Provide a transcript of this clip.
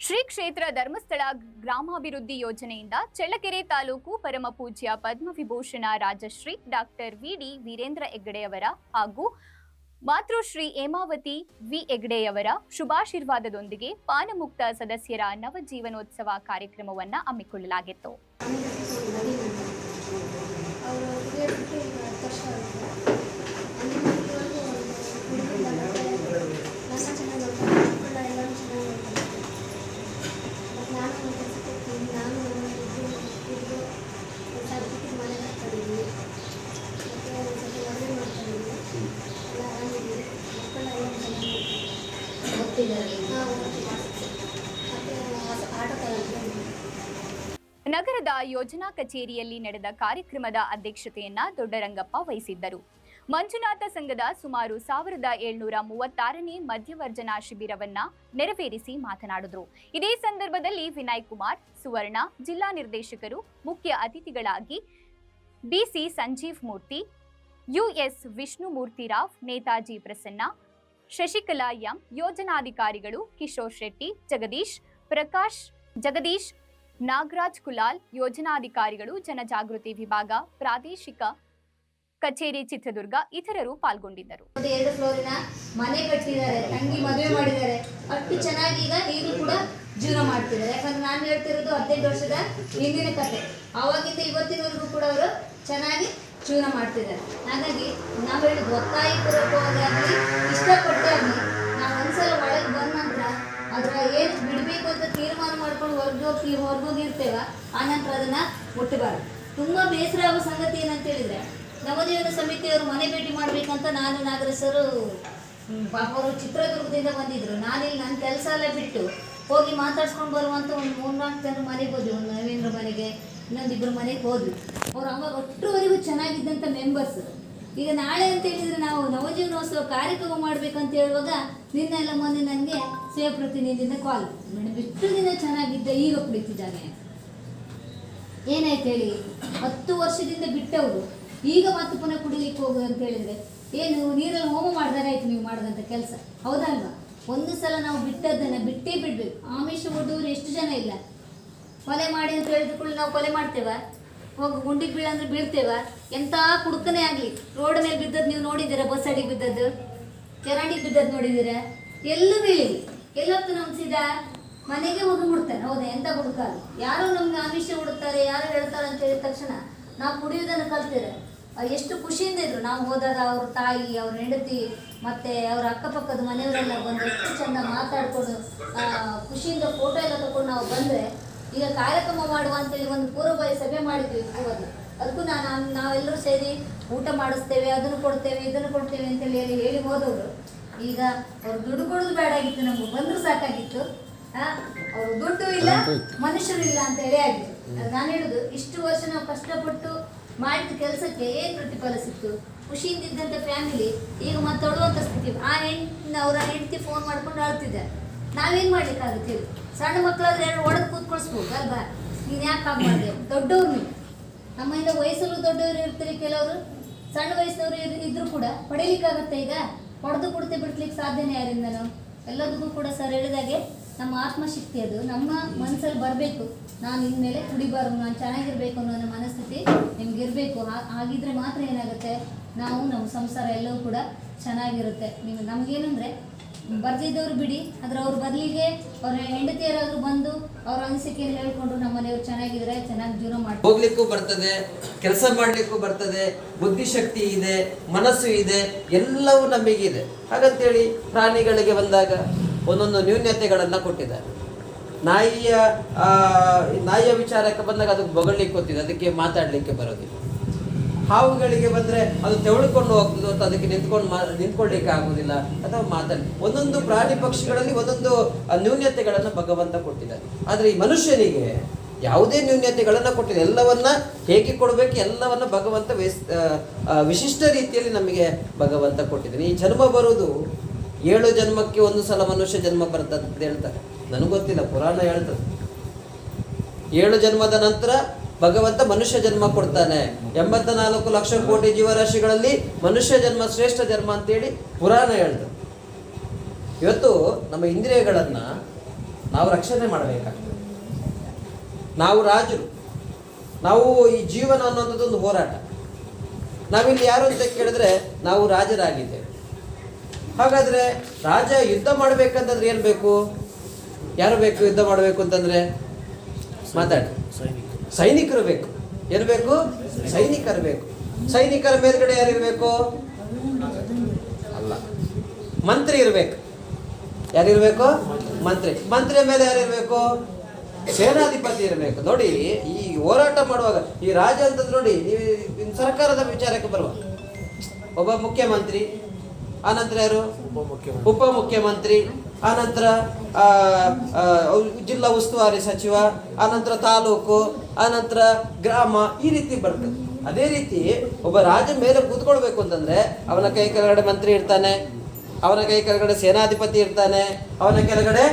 ಶ್ರೀ ಕ್ಷೇತ್ರ ಧರ್ಮಸ್ಥಳ ಗ್ರಾಮಾಭಿವೃದ್ಧಿ ಯೋಜನೆಯಿಂದ ಚಳ್ಳಕೆರೆ ತಾಲೂಕು ಪರಮ ಪೂಜ್ಯ ಪದ್ಮವಿಭೂಷಣ ರಾಜಶ್ರೀ, ಡಾಕ್ಟರ್ ವಿಡಿ ವೀರೇಂದ್ರ ಹೆಗ್ಗಡೆಯವರ ಹಾಗೂ ಮಾತೃಶ್ರೀ ಹೇಮಾವತಿ ವಿ. ಹೆಗ್ಡೆಯವರ ಶುಭಾಶೀರ್ವಾದದೊಂದಿಗೆ ಪಾನಮುಕ್ತ ಸದಸ್ಯರ ನವಜೀವನೋತ್ಸವ ಕಾರ್ಯಕ್ರಮವನ್ನು ಹಮ್ಮಿಕೊಳ್ಳಲಾಗಿತ್ತು ಅವರು ಬಿಟ್ಟು ಈಗ ಹತ್ತು ವರ್ಷ ಆಗುತ್ತೆ ಅಲ್ಲಿವರೆಗೂ ಹುಡುಗರು ನನ್ನ ಚೆನ್ನಾಗಿ ನೋಡ್ತಾರೆ ಮಕ್ಕಳ ಎಲ್ಲರೂ ಚೆನ್ನಾಗಿ ನೋಡ್ತಾರೆ ಮತ್ತು ನಾನು ಒಂದು ಕೆಲಸಕ್ಕೆ ಹೋಗ್ತೀನಿ ನಾನು ಇದು ಇದು ಸರ್ಟಿಫಿಕೇಟ್ ಮನೆ ಕಟ್ಕೊಂಡಿದ್ದೀನಿ ಮತ್ತು ಒಂದು ಸ್ವಲ್ಪ ಮದುವೆ ಮಾಡ್ಕೊಂಡಿದ್ದೀನಿ ಎಲ್ಲ ಆರಾಮಿದ್ದೀನಿ ಮಕ್ಕಳ ಎಲ್ಲ ಚೆನ್ನಾಗಿ ನೋಡ್ತಾರೆ ಓದ್ತಿದ್ದಾರೆ ಹಾಂ ಮತ್ತು ಆಟೋ ತಗೊಂಡು ನಗರದ ಯೋಜನಾ ಕಚೇರಿಯಲ್ಲಿ ನಡೆದ ಕಾರ್ಯಕ್ರಮದ ಅಧ್ಯಕ್ಷತೆಯನ್ನ ದೊಡ್ಡರಂಗಪ್ಪ ವಹಿಸಿದ್ದರು. ಮಂಜುನಾಥ ಸಂಘದ ಸುಮಾರು ಸಾವಿರದ ಏಳ್ನೂರ ಮೂವತ್ತಾರನೇ ಮಧ್ಯವರ್ಜನಾ ಶಿಬಿರವನ್ನ ನೆರವೇರಿಸಿ ಮಾತನಾಡಿದರು. ಇದೇ ಸಂದರ್ಭದಲ್ಲಿ ವಿನಯ್ ಕುಮಾರ್, ಸುವರ್ಣ, ಜಿಲ್ಲಾ ನಿರ್ದೇಶಕರು, ಮುಖ್ಯ ಅತಿಥಿಗಳಾಗಿ B C Sanjeev Murthy U S Vishnumurthyrao Netaji Prasanna Shashikala M ಯೋಜನಾಧಿಕಾರಿಗಳು Kishore Shetty, Jagadish Prakash, Jagadish Nagaraj Kulal, ಯೋಜನಾಧಿಕಾರಿಗಳು ಜನಜಾಗೃತಿ ವಿಭಾಗ, ಪ್ರಾದೇಶಿಕ ಕಚೇರಿ ಚಿತ್ರದುರ್ಗ ಇತರರು ಪಾಲ್ಗೊಂಡಿದ್ದರು. ಎರಡು ಫ್ಲೋರಿನ ಮನೆ ಕಟ್ಟಿದ್ದಾರೆ, ತಂಗಿ ಮದುವೆ ಮಾಡಿದ್ದಾರೆ. ಅಷ್ಟು ಚೆನ್ನಾಗಿ ಈಗ ನೀರು ಕೂಡ ಜೀವನ ಮಾಡ್ತಿದ್ದಾರೆ. ಯಾಕಂದ್ರೆ ನಾನು ಹೇಳ್ತಿರೋದು ಹದಿನೆಂಟು ವರ್ಷದ ಹಿಂದಿನ ಕತೆ. ಅವಾಗಿಂದ ಇವತ್ತಿನವರೆಗೂ ಕೂಡ ಅವರು ಚೆನ್ನಾಗಿ ಜೀವನ ಮಾಡ್ತಿದ್ದಾರೆ ಹಾಗಾಗಿ ನಾವು ಹೇಳಿ ಒತ್ತಾಯಿ ಪೂರ್ವಕವಾಗಿ ಆಗಲಿ, ಇಷ್ಟಪಟ್ಟೆ ಆಗಲಿ, ನಾವು ಒಂದ್ಸಲ ಒಳಗೆ ಬಂದ ನಂತರ ಅದರ ಏನು ಬಿಡಬೇಕು ಅಂತ ತೀರ್ಮಾನ ಮಾಡ್ಕೊಂಡು ಹೊರಗೋಗಿ ಹೊರಗೋಗಿರ್ತೇವ ನಂತರ ಅದನ್ನ ಮುಟ್ಟಬಾರ್ದು ತುಂಬ ಬೇಸರ ಆಗೋ ಸಂಗತಿ ಏನಂತ ಹೇಳಿದ್ರೆ ನವಜೀವನ ಸಮಿತಿಯವರು ಮನೆ ಭೇಟಿ ಮಾಡ್ಬೇಕಂತ ನಾನು ನಾಗರಸರು ಅವರು ಚಿತ್ರದುರ್ಗದಿಂದ ಬಂದಿದ್ರು. ನಾನಿಲ್ಲಿ ನನ್ನ ಕೆಲಸ ಎಲ್ಲ ಬಿಟ್ಟು ಹೋಗಿ ಮಾತಾಡ್ಸ್ಕೊಂಡು ಬರುವಂತ ಒಂದು ಮೂರ್ನಾಲ್ಕು ನಾಲ್ಕು ಮನೆಗೆ ಹೋದ್ವಿ, ಒಂದು ಮನೆಗೆ. ಇನ್ನೊಂದಿಬ್ಬರು ಮನೆಗೆ ಹೋದ್ವಿ. ಅವ್ರು ಅವಾಗ ಒಟ್ಟುವರೆಗೂ ಚೆನ್ನಾಗಿದ್ದಂಥ ಮೆಂಬರ್ಸ್ ಈಗ ನಾಳೆ ಅಂತ ಹೇಳಿದ್ರೆ ನಾವು ನವಜೀವನೋತ್ಸವ ಕಾರ್ಯಕ್ರಮ ಮಾಡ್ಬೇಕಂತ ಹೇಳುವಾಗ ನಿನ್ನೆಲ್ಲ ಮೊನ್ನೆ ನನಗೆ ಸೇವಾ ಪ್ರತಿನಿಧಿಯಿಂದ ಕಾಲ್ ಮೇಡಮ್ ಇಷ್ಟು ದಿನ ಚೆನ್ನಾಗಿದ್ದೆ ಈಗ ಕುಳಿತಿದ್ದಾನೆ. ಏನಾಯ್ತು ಹೇಳಿ? ಹತ್ತು ವರ್ಷದಿಂದ ಬಿಟ್ಟವರು. ಈಗ ಮತ್ತೆ ಪುನಃ ಕುಡಿಲಿಕ್ಕೆ ಹೋಗು ಅಂತ ಹೇಳಿದ್ರೆ ಏನು, ನೀರಲ್ಲಿ ಹೋಮ ಮಾಡಿದಾರೆ ಆಯ್ತು ನೀವು ಮಾಡಿದಂಥ ಕೆಲಸ. ಹೌದಲ್ವಾ? ಒಂದು ಸಲ ನಾವು ಬಿಟ್ಟದ್ದನ್ನು ಬಿಟ್ಟೇ ಬಿಡ್ಬೇಕು. ಆಮಿಷ ಒಡ್ಡವರು ಎಷ್ಟು ಜನ ಇಲ್ಲ. ಕೊಲೆ ಮಾಡಿ ಅಂತ ಹೇಳಿದ ಕೂಡಲೇ ನಾವು ಕೊಲೆ ಮಾಡ್ತೇವ? ಹೋಗಿ ಗುಂಡಿಗೆ ಬೀಳಂದ್ರೆ ಬೀಳ್ತೇವ? ಎಂಥ ಕುಡುಕನೇ ಆಗಲಿ. ರೋಡ್ ಮೇಲೆ ಬಿದ್ದದ್ದು ನೀವು ನೋಡಿದ್ದೀರಾ? ಬಸ್ ಅಡಿಗೆ ಬಿದ್ದದ್ದು? ಚರಂಡಿಗೆ ಬಿದ್ದದ್ದು ನೋಡಿದ್ದೀರಾ? ಎಲ್ಲೂ ಬೀಳಿ ಎಲ್ಲೊತ್ತು ನಮ್ಮ ಸೀದಾ ಮನೆಗೆ ಹೋಗಿ ಮುಡ್ತಾನೆ ಹೌದಾ? ಎಂತ ಹುಡುಕ ಯಾರು ನಮ್ಗೆ ಆಮಿಷ ಹುಡುಕ್ತಾರೆ ಯಾರು ಹೇಳ್ತಾರೆ ಅಂತ ಹೇಳಿದ ತಕ್ಷಣ ನಾವು ಕುಡಿಯೋದನ್ನು ಕಲ್ತಿರ ಎಷ್ಟು ಖುಷಿಯಿಂದ ಇದ್ರು. ನಾವು ಹೋದಾಗ ಅವ್ರ ತಾಯಿ, ಅವ್ರ ಹೆಂಡತಿ, ಮತ್ತೆ ಅವ್ರ ಅಕ್ಕಪಕ್ಕದ ಮನೆಯವರೆಲ್ಲ ಬಂದು ಎಷ್ಟು ಚೆಂದ ಮಾತಾಡ್ಕೊಂಡು ಖುಷಿಯಿಂದ ಫೋಟೋ ಎಲ್ಲ ತಗೊಂಡು ನಾವು ಬಂದ್ರೆ ಈಗ ಕಾರ್ಯಕ್ರಮ ಮಾಡುವ ಅಂತೇಳಿ ಒಂದು ಪೂರ್ವಭಾವಿ ಸಭೆ ಮಾಡಿದ್ವಿ ಅದು ಅದಕ್ಕೂ ನಾನು ನಾವೆಲ್ಲರೂ ಸೇರಿ ಊಟ ಮಾಡಿಸ್ತೇವೆ ಅದನ್ನು ಕೊಡ್ತೇವೆ ಇದನ್ನು ಕೊಡ್ತೇವೆ ಅಂತೇಳಿ ಹೇಳಿ ಹೇಳಿ ಹೋದವರು. ಈಗ ಅವ್ರು ದುಡ್ಡು ಕೊಡೋದು ಬೇಡ ಆಗಿತ್ತು ನಮ್ಗೆ ಬಂದರೂ ಸಾಕಾಗಿತ್ತು. ಅವರು ದುಡ್ಡು ಇಲ್ಲ ಮನುಷ್ಯರು ಇಲ್ಲ ಅಂತ ಹೇಳಿ ಆಗಿತ್ತು. ನಾನು ಹೇಳುದು ಇಷ್ಟು ವರ್ಷ ನಾವು ಕಷ್ಟಪಟ್ಟು ಮಾಡಿದ ಕೆಲಸಕ್ಕೆ ಏನು ಪ್ರತಿಫಲ ಸಿಕ್ತು? ಖುಷಿಯಿಂದ ಇದ್ದಂತ ಫ್ಯಾಮಿಲಿ ಈಗ ಮತ್ತೆ ತೊಡುವಂತ ಸ್ಥಿತಿ. ಆ ಹೆಣ್ಣು ಅವರ ಹೆಂಡತಿ ಫೋನ್ ಮಾಡ್ಕೊಂಡು ಅಳ್ತಿದ್ದಾರೆ ನಾವೇನ್ ಮಾಡ್ಲಿಕ್ಕಾಗುತ್ತೆ ಸಣ್ಣ ಮಕ್ಕಳಾದ್ರೆ ಎರಡು ಒಡೆದು ಕೂತ್ಕೊಳ್ಸ್ಬೋದು, ಅಲ್ವಾ? ನೀನ್ ಯಾಕೆ ಹಾಗೆ ಮಾಡಿದೆ? ದೊಡ್ಡವ್ರು ನಮ್ಮಿಂದ ವಯಸ್ಸಲ್ಲೂ ದೊಡ್ಡವರು ಇರ್ತಾರೆ ಕೆಲವರು. ಸಣ್ಣ ವಯಸ್ಸಿನವರು ಇದ್ರು ಕೂಡ ಪಡೀಲಿಕ್ಕಾಗತ್ತೆ ಈಗ? ಹೊಡೆದು ಕೊಡ್ತೆ ಬಿಡ್ಲಿಕ್ಕೆ ಸಾಧ್ಯನೇ ಯಾರಿಂದ ನಾವು ಎಲ್ಲದಕ್ಕೂ ಕೂಡ ಸರ್ ಹೇಳಿದಾಗೆ ನಮ್ಮ ಆತ್ಮಶಕ್ತಿ ಅದು. ನಮ್ಮ ಮನಸ್ಸಲ್ಲಿ ಬರಬೇಕು. ನಾನು ಇನ್ಮೇಲೆ ಕುಡಿಬಾರ್ದು, ನಾನು ಚೆನ್ನಾಗಿರ್ಬೇಕು ಅನ್ನೋ ನನ್ನ ಮನಸ್ಥಿತಿ ನಿಮ್ಗೆ ಇರಬೇಕು ಹಾಗಿದ್ರೆ ಮಾತ್ರ ಏನಾಗುತ್ತೆ? ನಾವು ನಮ್ಮ ಸಂಸಾರ ಎಲ್ಲವೂ ಕೂಡ ಚೆನ್ನಾಗಿರುತ್ತೆ. ನೀವು, ನಮಗೇನಂದ್ರೆ ಬರ್ದಿದ್ದವ್ರು ಬಿಡಿ, ಆದ್ರೆ ಅವ್ರು ಬದಲಿಗೆ ಅವ್ರ ಹೆಂಡತಿಯರಾದ್ರು ಬಂದು ಅವ್ರ ಅನಿಸಿಕೆಯನ್ನು ಹೇಳ್ಕೊಂಡು ನಮ್ಮ ಮನೆಯವ್ರು ಚೆನ್ನಾಗಿದ್ರೆ ಚೆನ್ನಾಗಿ ಜೀವನ ಮಾಡಿ ಹೋಗ್ಲಿಕ್ಕೂ ಬರ್ತದೆ, ಕೆಲಸ ಮಾಡ್ಲಿಕ್ಕೂ ಬರ್ತದೆ, ಬುದ್ಧಿಶಕ್ತಿ ಇದೆ, ಮನಸ್ಸು ಇದೆ, ಎಲ್ಲವೂ ನಮಗಿದೆ. ಹಾಗಂತೇಳಿ ಪ್ರಾಣಿಗಳಿಗೆ ಬಂದಾಗ ಒಂದೊಂದು ನ್ಯೂನ್ಯತೆಗಳನ್ನ ಕೊಟ್ಟಿದ್ದಾರೆ. ನಾಯಿಯ ನಾಯಿಯ ವಿಚಾರಕ್ಕೆ ಬಂದಾಗ ಅದಕ್ಕೆ ಬೊಗಳಿಕ್ಕೆ ಗೊತ್ತಿದೆ, ಅದಕ್ಕೆ ಮಾತಾಡ್ಲಿಕ್ಕೆ ಬರೋದಿಲ್ಲ. ಹಾವುಗಳಿಗೆ ಬಂದ್ರೆ ಅದು ತೆವಳ್ಕೊಂಡು ಹೋಗ್ತದೆ ಅಂತ ಅದಕ್ಕೆ ನಿಂತ್ಕೊಂಡು ಮಾ ನಿಂತ್ಕೊಳ್ಳಿಕ್ಕೆ ಆಗುದಿಲ್ಲ ಅಥವಾ ಮಾತಾಡಿ ಒಂದೊಂದು ಪ್ರಾಣಿ ಪಕ್ಷಿಗಳಲ್ಲಿ ಒಂದೊಂದು ನ್ಯೂನ್ಯತೆಗಳನ್ನು ಭಗವಂತ ಕೊಟ್ಟಿದ್ದಾನೆ. ಆದರೆ ಈ ಮನುಷ್ಯನಿಗೆ ಯಾವುದೇ ನ್ಯೂನ್ಯತೆಗಳನ್ನ ಕೊಟ್ಟಿದೆ ಎಲ್ಲವನ್ನ ಹೇಗೆ ಕೊಡಬೇಕು, ಎಲ್ಲವನ್ನ ಭಗವಂತ ವಿಶಿಷ್ಟ ರೀತಿಯಲ್ಲಿ ನಮಗೆ ಭಗವಂತ ಕೊಟ್ಟಿದ್ದಾನೆ. ಈ ಜನ್ಮ ಬರುವುದು, ಏಳು ಜನ್ಮಕ್ಕೆ ಒಂದು ಸಲ ಮನುಷ್ಯ ಜನ್ಮ ಬರ್ತದೆ ಅಂತ ಹೇಳ್ತಾರೆ. ನನಗೆ ಗೊತ್ತಿಲ್ಲ, ಪುರಾಣ ಹೇಳ್ತದೆ. ಏಳು ಜನ್ಮದ ನಂತರ ಭಗವಂತ ಮನುಷ್ಯ ಜನ್ಮ ಕೊಡ್ತಾನೆ. ಎಂಬತ್ತ ನಾಲ್ಕು ಲಕ್ಷ ಕೋಟಿ ಜೀವರಾಶಿಗಳಲ್ಲಿ ಮನುಷ್ಯ ಜನ್ಮ ಶ್ರೇಷ್ಠ ಜನ್ಮ ಅಂತೇಳಿ ಪುರಾಣ ಹೇಳ್ತದೆ. ಇವತ್ತು ನಮ್ಮ ಇಂದ್ರಿಯಗಳನ್ನು ನಾವು ರಕ್ಷಣೆ ಮಾಡಬೇಕಾಗ್ತದೆ. ನಾವು ರಾಜರು. ನಾವು ಈ ಜೀವನ ಅನ್ನೋಂಥದ್ದು ಒಂದು ಹೋರಾಟ. ನಾವಿಲ್ಲಿ ಯಾರು ಅಂತ ಕೇಳಿದ್ರೆ ನಾವು ರಾಜರಾಗಿದ್ದೇವೆ. ಹಾಗಾದರೆ ರಾಜ ಯುದ್ಧ ಮಾಡ್ಬೇಕಂತಂದ್ರೆ ಏನು ಬೇಕು? ಯಾರು ಬೇಕು ಯುದ್ಧ ಮಾಡಬೇಕು ಅಂತಂದರೆ? ಮಾತಾಡಿ. ಸೈನಿಕರು ಬೇಕು. ಏನು ಬೇಕು? ಸೈನಿಕರು ಬೇಕು. ಸೈನಿಕರ ಮೇಲ್ಗಡೆ ಯಾರು ಇರಬೇಕು? ಅಲ್ಲ. ಮಂತ್ರಿ ಇರಬೇಕು. ಯಾರಿರ್ಬೇಕು ಮಂತ್ರಿ. ಮಂತ್ರಿಯ ಮೇಲೆ ಯಾರಿರ್ಬೇಕು ಸೇನಾಧಿಪತಿ ಇರಬೇಕು. ನೋಡಿ ಈ ಹೋರಾಟ ಮಾಡುವಾಗ ಈ ರಾಜ ಅಂತಂದು ನೋಡಿ ನೀವು ಸರ್ಕಾರದ ವಿಚಾರಕ್ಕೆ ಬರುವ. ಒಬ್ಬ ಮುಖ್ಯಮಂತ್ರಿ ಆನಂತರ ಯಾರು? ಉಪಮುಖ್ಯಮಂತ್ರಿ ಆನಂತರ ಆ, ನಂತರ ಜಿಲ್ಲಾ ಉಸ್ತುವಾರಿ ಸಚಿವ ಆನಂತರ ತಾಲೂಕು ಆನಂತರ ಗ್ರಾಮ ಈ ರೀತಿ ಬರ್ತದೆ. ಅದೇ ರೀತಿ ಒಬ್ಬ ರಾಜ ಮೇಲೆ ಕೂತ್ಕೊಳ್ಬೇಕು ಅಂತಂದ್ರೆ ಅವನ ಕೈ ಕೆಳಗಡೆ ಮಂತ್ರಿ ಇರ್ತಾನೆ, ಅವನ ಕೈ ಕೆಳಗಡೆ ಸೇನಾಧಿಪತಿ ಇರ್ತಾನೆ, ಅವನ ಕೆಳಗಡೆ